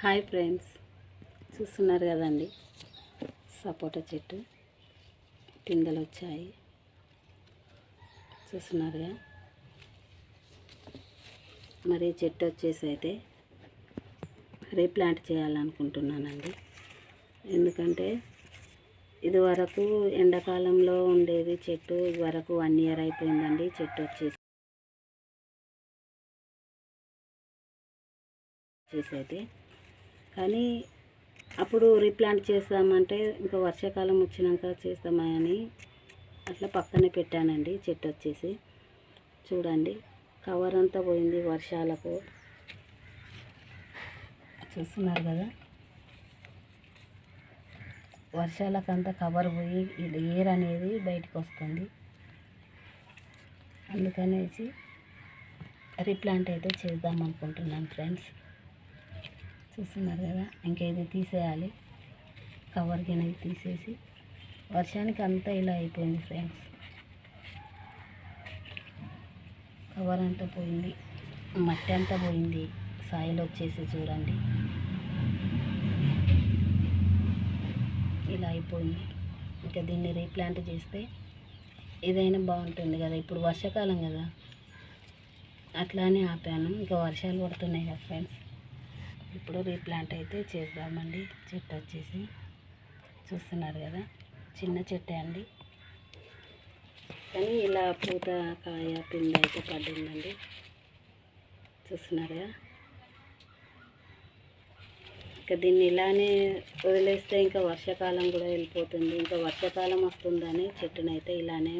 Hi friends. చూస్తున్నారు కదండి. సపోటా చెట్టు పిందెలు వచ్చాయి. చూస్తున్నారుగా. మరి చెట్టు వచ్చేసి అయితే రీప్లాంట్ చేయాలనుకుంటున్నానండి. ఎందుకంటే ఇది వరకు ఎండాకాలంలో ఉండేది చెట్టు ఇది వరకు వన్ ఇయర్ అయిపోయిందండి చెట్టు వచ్చేసి. చేసి అయితే కానీ అప్పుడు రీప్లాంట్ చేస్తామంటే ఇంకా వర్షాకాలం వచ్చినాక చేస్తామని అట్లా పక్కనే పెట్టానండి చెట్టు వచ్చేసి. చూడండి కవర్ అంతా పోయింది వర్షాలకు. చూస్తున్నారు కదా? వర్షాలకు అంతా కవర్ పోయి ఎయిర్ అనేది బయటకు వస్తుంది. అందుకనేసి రీప్లాంట్ అయితే చేద్దాం అనుకుంటున్నాను ఫ్రెండ్స్ చూస్తున్నారు కదా ఇంకా ఇది తీసేయాలి. కవర్ గిన్నె తీసేసి వర్షానికి అంతా ఇలా అయిపోయింది ఫ్రెండ్స్. కవర్ అంతా పోయింది మట్టి అంతా పోయింది సాయిల్ వచ్చేసి చూడండి. ఇలా అయిపోయింది. ఇంకా దీన్ని రీప్లాంట్ చేస్తే ఏదైనా బాగుంటుంది కదా ఇప్పుడు వర్షాకాలం కదా. అట్లానే ఆపాను ఇంకా వర్షాలు పడుతున్నాయి కదా ఫ్రెండ్స్. ఇప్పుడు రీప్లాంట్ అయితే చేద్దామండి. చెట్టు వచ్చేసి చూస్తున్నారు కదా. చిన్న చెట్టే అండి. కానీ ఇలా పూత కాయ పిండి అయితే పడిందండి. చూస్తున్నారు కదా. ఇంకా దీన్ని ఇలానే వదిలేస్తే ఇంకా వర్షాకాలం కూడా వెళ్ళిపోతుంది. ఇంకా వర్షాకాలం వస్తుందని చెట్టునైతే ఇలానే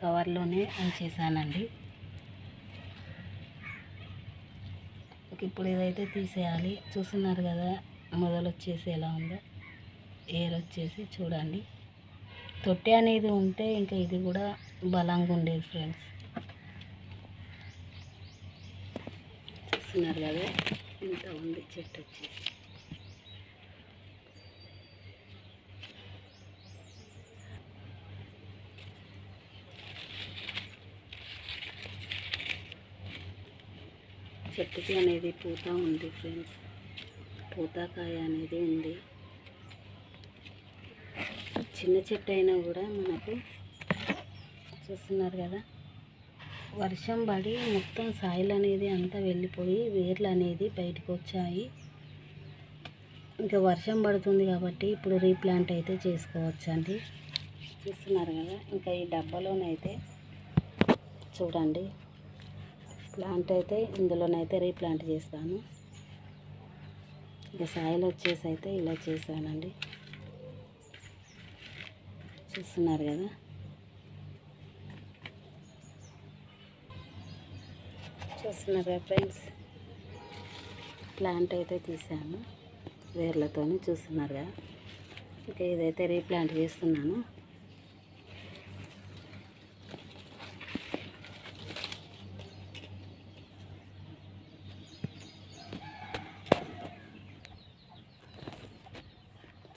కవర్లోనే ఉంచేసానండి. ఇప్పుడు ఇదైతే తీసేయాలి చూస్తున్నారు కదా మొదలు వచ్చేసి ఎలా ఉందో ఏర్ వచ్చేసి చూడండి. తొట్టె అనేది ఉంటే ఇంకా ఇది కూడా బలంగా ఉండేది ఫ్రెండ్స్. చూస్తున్నారు కదా ఇంత ఉంది చెట్టు వచ్చేసి. చెట్టుకి అనేది పూత ఉంది ఫ్రెండ్స్ పూతకాయ అనేది ఉంది. చిన్న చెట్టు అయినా కూడా మనకు చూస్తున్నారు కదా వర్షం పడి మొత్తం సాయిల్ అనేది అంతా వెళ్ళిపోయి వేర్లు అనేది బయటకు వచ్చాయి. ఇంకా వర్షం పడుతుంది కాబట్టి ఇప్పుడు రీప్లాంట్ అయితే చేసుకోవచ్చండి చూస్తున్నారు కదా ఇంకా ఈ డబ్బాలోనైతే చూడండి. ప్లాంట్ అయితే ఇందులోనైతే రీప్లాంట్ చేస్తాను. ఇక సాయిల్ వచ్చేసి అయితే ఇలా చేశానండి. చూస్తున్నారు కదా? చూస్తున్నారు కదా ఫ్రెండ్స్? ప్లాంట్ అయితే తీసాను వేర్లతో చూస్తున్నారు కదా? ఇక ఇదైతే రీప్లాంట్ చేస్తున్నాను.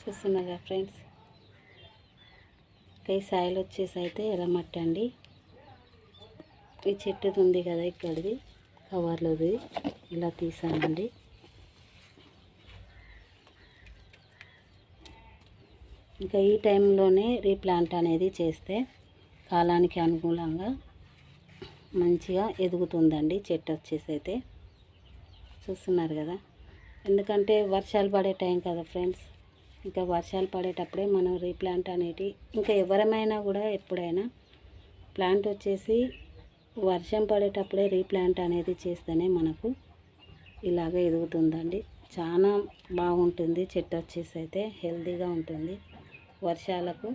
చూస్తున్నారు ఫ్రెండ్స్? ఈ సాయిల్ వచ్చేసి అయితే ఎర్రమట్టి అండి ఈ చెట్టుది ఉంది కదా ఇక్కడిది కవర్లోది. ఇలా తీసానండి ఇంకా ఈ టైంలోనే రీప్లాంట్ అనేది చేస్తే కాలానికి అనుకూలంగా మంచిగా ఎదుగుతుందండి చెట్టు వచ్చేసి అయితే. చూస్తున్నారు కదా? ఎందుకంటే వర్షాలు పడే టైం కదా ఫ్రెండ్స్. ఇంకా వర్షాలు పడేటప్పుడే మనం రీప్లాంట్ అనేటి ఇంకా ఎవరమైనా కూడా ఎప్పుడైనా ప్లాంట్ వచ్చేసి వర్షం పడేటప్పుడే రీప్లాంట్ అనేది చేస్తేనే మనకు ఇలాగ ఎదుగుతుందండి. చాలా బాగుంటుంది చెట్టు వచ్చేసి అయితే హెల్తీగా ఉంటుంది. వర్షాలకు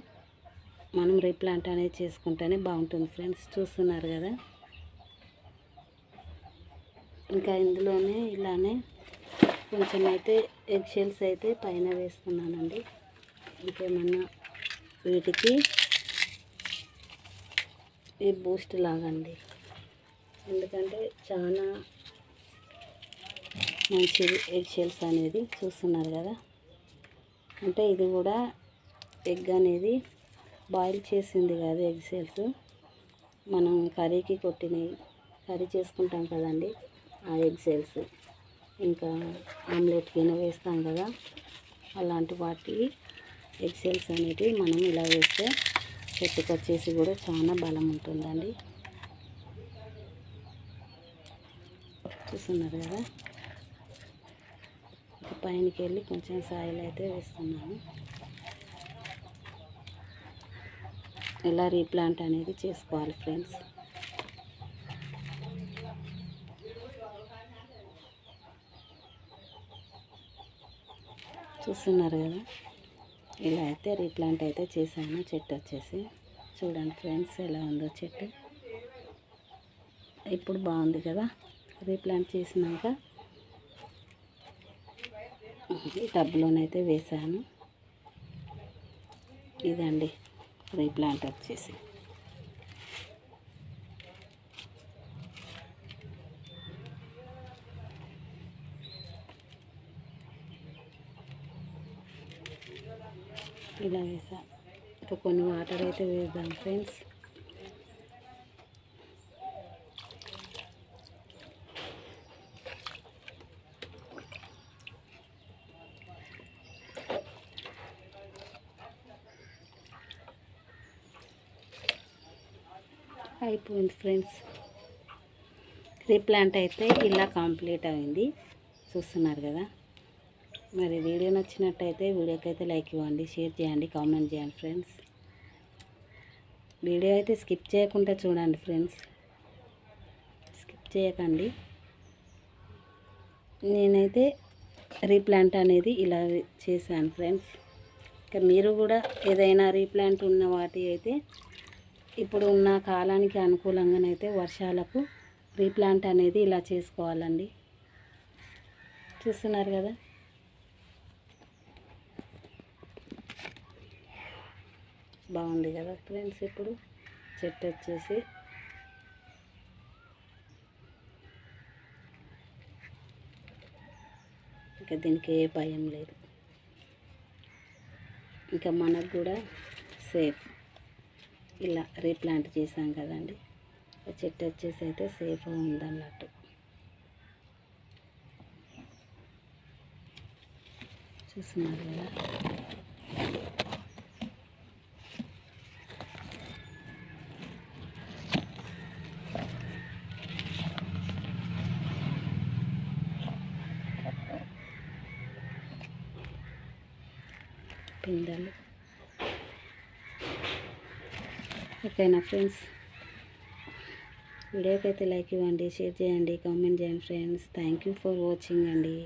మనం రీప్లాంట్ అనేది చేసుకుంటేనే బాగుంటుంది ఫ్రెండ్స్ చూస్తున్నారు కదా. ఇంకా ఇందులోనే ఇలానే కొంచెం అయితే ఎగ్ షెల్స్ అయితే పైన వేస్తున్నానండి. ఇంకేమన్నా వీటికి ఈ బూస్ట్ లాగండి. ఎందుకంటే చాలా మంచిది ఎగ్ షెల్స్ అనేది చూస్తున్నారు కదా. అంటే ఇది కూడా ఎగ్ అనేది బాయిల్ చేసింది కాదు ఎగ్ షెల్స్. మనం కర్రీకి కొట్టినవి కర్రీ చేసుకుంటాం కదండి ఆ ఎగ్ షెల్స్. ఇంకా ఆమ్లెట్ గిన్నె వేస్తాం కదా. అలాంటి వాటి ఎగ్సెల్స్ అనేటివి మనం ఇలా వేస్తే చెట్టుకు వచ్చేసి కూడా చాలా బలం ఉంటుందండి. చూస్తున్నారు కదా? ఇక పైనకి వెళ్ళి కొంచెం సాయిల్ అయితే వేస్తున్నాను ఇలా రీప్లాంట్ అనేది చేసుకోవాలి ఫ్రెండ్స్. చూస్తున్నారు కదా. ఇలా అయితే రీప్లాంట్ అయితే చేశాను. చెట్టు వచ్చేసి. చూడండి ఫ్రెండ్స్ ఎలా ఉందో చెట్టు. ఇప్పుడు బాగుంది కదా. రీప్లాంట్ చేసినాక ఈ టబ్లోనైతే వేసాను ఇదండి రీప్లాంట్ వచ్చేసి. ఇలా వేసా ఇప్పుడు కొన్ని వాటర్ అయితే వేద్దాం ఫ్రెండ్స్. అయిపోయింది ఫ్రెండ్స్. రీప్లాంట్ అయితే ఇలా కంప్లీట్ అయింది. చూస్తున్నారు కదా. మరి వీడియో నచ్చినట్టయితే వీడియోకి అయితే లైక్ ఇవ్వండి షేర్ చేయండి కామెంట్ చేయండి ఫ్రెండ్స్. వీడియో అయితే స్కిప్ చేయకుండా చూడండి ఫ్రెండ్స్. స్కిప్ చేయకండి. నేనైతే రీప్లాంట్ అనేది ఇలా చేశాను ఫ్రెండ్స్. ఇంకా మీరు కూడా ఏదైనా రీప్లాంట్ ఉన్న వాటి అయితే ఇప్పుడు ఉన్న కాలానికి అనుకూలంగానైతే వర్షాలకు రీప్లాంట్ అనేది ఇలా చేసుకోవాలండి. చూస్తున్నారు కదా? బాగుంది కదా ఫ్రెండ్స్ ఇప్పుడు చెట్టు వచ్చేసి. ఇంకా దీనికి ఏ భయం లేదు. ఇంకా మనకు కూడా సేఫ్. ఇలా రీప్లాంట్ చేసాం కదండి. చెట్టు వచ్చేసి అయితే సేఫ్గా ఉందన్నట్టు. చూస్తున్నారు కదా. పిందెలు ఓకేనా ఫ్రెండ్స్? వీడియోకి అయితే లైక్ ఇవ్వండి షేర్ చేయండి కామెంట్ చేయండి friends. Thank you for watching అండి.